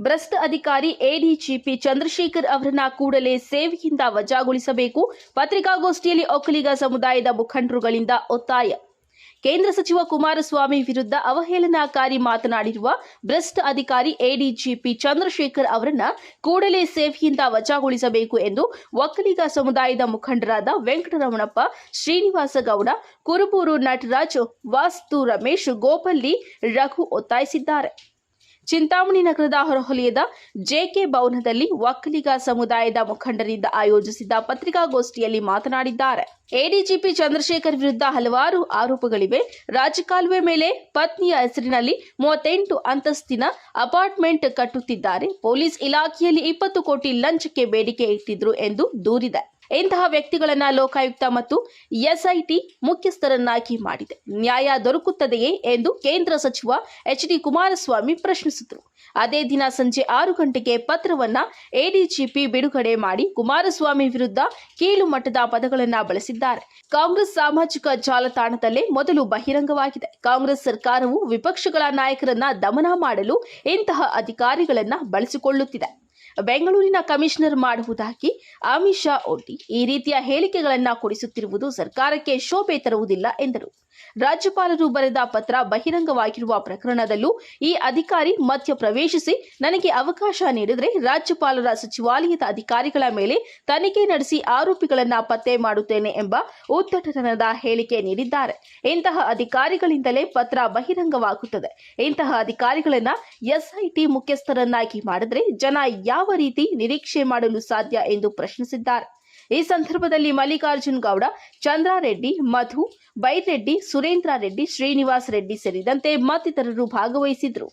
ಭ್ರಷ್ಟ ಅಧಿಕಾರಿ ಎಡಿಜಿಪಿ ಚಂದ್ರಶೇಖರ್ ಅವರನ್ನ ಕೂಡಲೇ ಸೇವೆಯಿಂದ ವಜಾಗೊಳಿಸಬೇಕು. ಪತ್ರಿಕಾಗೋಷ್ಠಿಯಲ್ಲಿ ಒಕ್ಕಲಿಗ ಸಮುದಾಯದ ಮುಖಂಡರುಗಳಿಂದ ಒತ್ತಾಯ. ಕೇಂದ್ರ ಸಚಿವ ಕುಮಾರಸ್ವಾಮಿ ವಿರುದ್ಧ ಅವಹೇಳನಕಾರಿ ಮಾತನಾಡಿರುವ ಭ್ರಷ್ಟ ಅಧಿಕಾರಿ ಎಡಿಜಿಪಿ ಚಂದ್ರಶೇಖರ್ ಅವರನ್ನ ಕೂಡಲೇ ಸೇವೆಯಿಂದ ವಜಾಗೊಳಿಸಬೇಕು ಎಂದು ಒಕ್ಕಲಿಗ ಸಮುದಾಯದ ಮುಖಂಡರಾದ ವೆಂಕಟರಮಣಪ್ಪ, ಶ್ರೀನಿವಾಸ ಗೌಡ, ಕುರುಬೂರು ನಟರಾಜ್, ವಾಸ್ತು ರಮೇಶ್, ಗೋಪಲ್ಲಿ ರಘು ಒತ್ತಾಯಿಸಿದ್ದಾರೆ. ಚಿಂತಾಮಣಿ ನಗರದ ಹೊರಹೊಲಯದ ಜೆಕೆ ಭವನದಲ್ಲಿ ಒಕ್ಕಲಿಗ ಸಮುದಾಯದ ಮುಖಂಡರಿಂದ ಆಯೋಜಿಸಿದ್ದ ಪತ್ರಿಕಾಗೋಷ್ಠಿಯಲ್ಲಿ ಮಾತನಾಡಿದ್ದಾರೆ. ಎಡಿಜಿಪಿ ಚಂದ್ರಶೇಖರ್ ವಿರುದ್ಧ ಹಲವಾರು ಆರೋಪಗಳಿವೆ. ರಾಜಕಾಲುವೆ ಮೇಲೆ ಪತ್ನಿಯ ಹೆಸರಿನಲ್ಲಿ ಮೂವತ್ತೆಂಟು ಅಂತಸ್ತಿನ ಅಪಾರ್ಟ್ಮೆಂಟ್ ಕಟ್ಟುತ್ತಿದ್ದಾರೆ. ಪೊಲೀಸ್ ಇಲಾಖೆಯಲ್ಲಿ ಇಪ್ಪತ್ತು ಕೋಟಿ ಲಂಚಕ್ಕೆ ಬೇಡಿಕೆ ಇಟ್ಟಿದ್ರು ಎಂದು ದೂರಿದೆ. ಇಂತಹ ವ್ಯಕ್ತಿಗಳನ್ನ ಲೋಕಾಯುಕ್ತ ಮತ್ತು ಎಸ್ಐಟಿ ಮುಖ್ಯಸ್ಥರನ್ನಾಗಿ ಮಾಡಿದೆ. ನ್ಯಾಯ ದೊರಕುತ್ತದೆಯೇ ಎಂದು ಕೇಂದ್ರ ಸಚಿವ ಎಚ್ ಡಿ ಕುಮಾರಸ್ವಾಮಿ ಪ್ರಶ್ನಿಸಿದರು. ಅದೇ ದಿನ ಸಂಜೆ ಆರು ಗಂಟೆಗೆ ಪತ್ರವನ್ನ ಎಡಿಜಿಪಿ ಬಿಡುಗಡೆ ಮಾಡಿ ಕುಮಾರಸ್ವಾಮಿ ವಿರುದ್ಧ ಕೀಳು ಮಟ್ಟದ ಪದಗಳನ್ನ ಬಳಸಿದ್ದಾರೆ. ಕಾಂಗ್ರೆಸ್ ಸಾಮಾಜಿಕ ಜಾಲತಾಣದಲ್ಲೇ ಮೊದಲು ಬಹಿರಂಗವಾಗಿದೆ. ಕಾಂಗ್ರೆಸ್ ಸರ್ಕಾರವು ವಿಪಕ್ಷಗಳ ನಾಯಕರನ್ನ ದಮನ ಮಾಡಲು ಇಂತಹ ಅಧಿಕಾರಿಗಳನ್ನ ಬಳಸಿಕೊಳ್ಳುತ್ತಿದೆ. ಬೆಂಗಳೂರಿನ ಕಮಿಷನರ್ ಮಾಡುವುದಾಗಿ ಅಮಿತ್ ಶಾ ಒಡ್ಡಿ ಈ ರೀತಿಯ ಹೇಳಿಕೆಗಳನ್ನು ಕೊಡಿಸುತ್ತಿರುವುದು ಸರ್ಕಾರಕ್ಕೆ ಶೋಭೆ ತರುವುದಿಲ್ಲ ಎಂದರು. ರಾಜ್ಯಪಾಲರು ಬರೆದ ಪತ್ರ ಬಹಿರಂಗವಾಗಿರುವ ಪ್ರಕರಣದಲ್ಲೂ ಈ ಅಧಿಕಾರಿ ಮಧ್ಯ ಪ್ರವೇಶಿಸಿ ನನಗೆ ಅವಕಾಶ ನೀಡಿದರೆ ರಾಜ್ಯಪಾಲರ ಸಚಿವಾಲಯದ ಅಧಿಕಾರಿಗಳ ಮೇಲೆ ತನಿಖೆ ನಡೆಸಿ ಆರೋಪಿಗಳನ್ನು ಪತ್ತೆ ಮಾಡುತ್ತೇನೆ ಎಂಬ ಉದ್ದಟತನದ ಹೇಳಿಕೆ ನೀಡಿದ್ದಾರೆ. ಇಂತಹ ಅಧಿಕಾರಿಗಳಿಂದಲೇ ಪತ್ರ ಬಹಿರಂಗವಾಗುತ್ತದೆ. ಇಂತಹ ಅಧಿಕಾರಿಗಳನ್ನ ಎಸ್ಐಟಿ ಮುಖ್ಯಸ್ಥರನ್ನಾಗಿ ಮಾಡಿದ್ರೆ ಜನ ಯಾವ ರೀತಿ ನಿರೀಕ್ಷೆ ಮಾಡಲು ಸಾಧ್ಯ ಎಂದು ಪ್ರಶ್ನಿಸಿದ್ದಾರೆ. ಈ ಸಂದರ್ಭದಲ್ಲಿ ಮಲ್ಲಿಕಾರ್ಜುನ್ ಗೌಡ ಚಂದ್ರಾರೆಡ್ಡಿ ಮಧು, ಬೈರೆಡ್ಡಿ, ಸುರೇಂದ್ರ ರೆಡ್ಡಿ, ಶ್ರೀನಿವಾಸ್ ರೆಡ್ಡಿ ಸೇರಿದಂತೆ ಮತ್ತಿತರರು ಭಾಗವಹಿಸಿದ್ರು